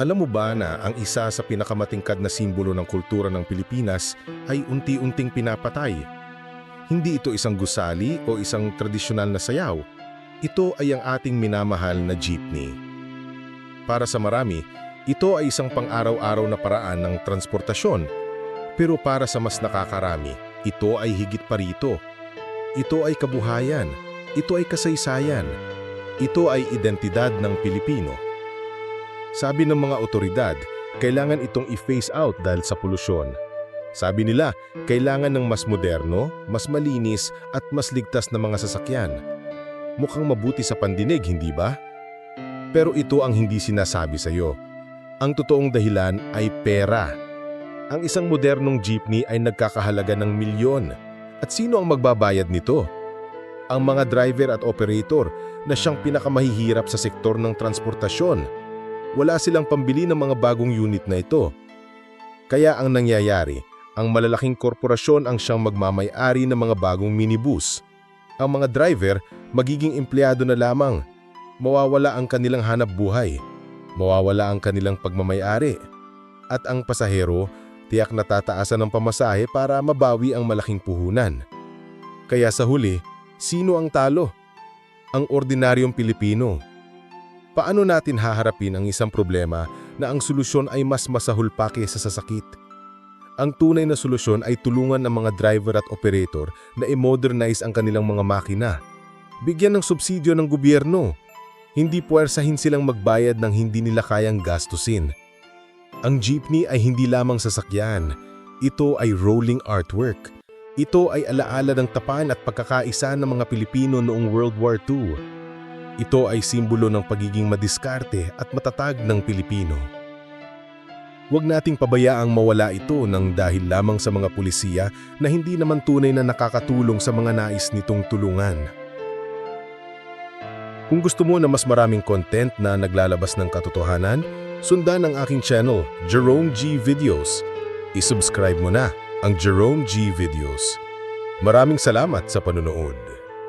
Alam mo ba na ang isa sa pinakamatingkad na simbolo ng kultura ng Pilipinas ay unti-unting pinapatay? Hindi ito isang gusali o isang tradisyonal na sayaw. Ito ay ang ating minamahal na jeepney. Para sa marami, ito ay isang pang-araw-araw na paraan ng transportasyon. Pero para sa mas nakakarami, ito ay higit pa rito. Ito ay kabuhayan. Ito ay kasaysayan. Ito ay identidad ng Pilipino. Sabi ng mga otoridad, kailangan itong i-phase out dahil sa polusyon. Sabi nila, kailangan ng mas moderno, mas malinis at mas ligtas na mga sasakyan. Mukhang mabuti sa pandinig, hindi ba? Pero ito ang hindi sinasabi sa iyo. Ang totoong dahilan ay pera. Ang isang modernong jeepney ay nagkakahalaga ng milyon. At sino ang magbabayad nito? Ang mga driver at operator na siyang pinakamahihirap sa sektor ng transportasyon wala silang pambili ng mga bagong unit na ito. Kaya ang nangyayari, ang malalaking korporasyon ang siyang magmamay-ari ng mga bagong minibus. Ang mga driver magiging empleyado na lamang. Mawawala ang kanilang hanap buhay. Mawawala ang kanilang pagmamay-ari. At ang pasahero, tiyak na tataasan ng pamasahe para mabawi ang malaking puhunan. Kaya sa huli, sino ang talo? Ang ordinaryong Pilipino. Paano natin haharapin ang isang problema na ang solusyon ay mas masahol pa kaysa sa sakit? Ang tunay na solusyon ay tulungan ng mga driver at operator na i-modernize ang kanilang mga makina. Bigyan ng subsidyo ng gobyerno. Hindi puwersahin silang magbayad ng hindi nila kayang gastusin. Ang jeepney ay hindi lamang sasakyan. Ito ay rolling artwork. Ito ay alaala ng tapan at pagkakaisa ng mga Pilipino noong World War II. Ito ay simbolo ng pagiging madiskarte at matatag ng Pilipino. Huwag nating pabayaang mawala ito ng dahil lamang sa mga pulisiya na hindi naman tunay na nakakatulong sa mga nais nitong tulungan. Kung gusto mo na mas maraming content na naglalabas ng katotohanan, sundan ang aking channel, Jerome G Videos. I-subscribe mo na ang Jerome G Videos. Maraming salamat sa panonood.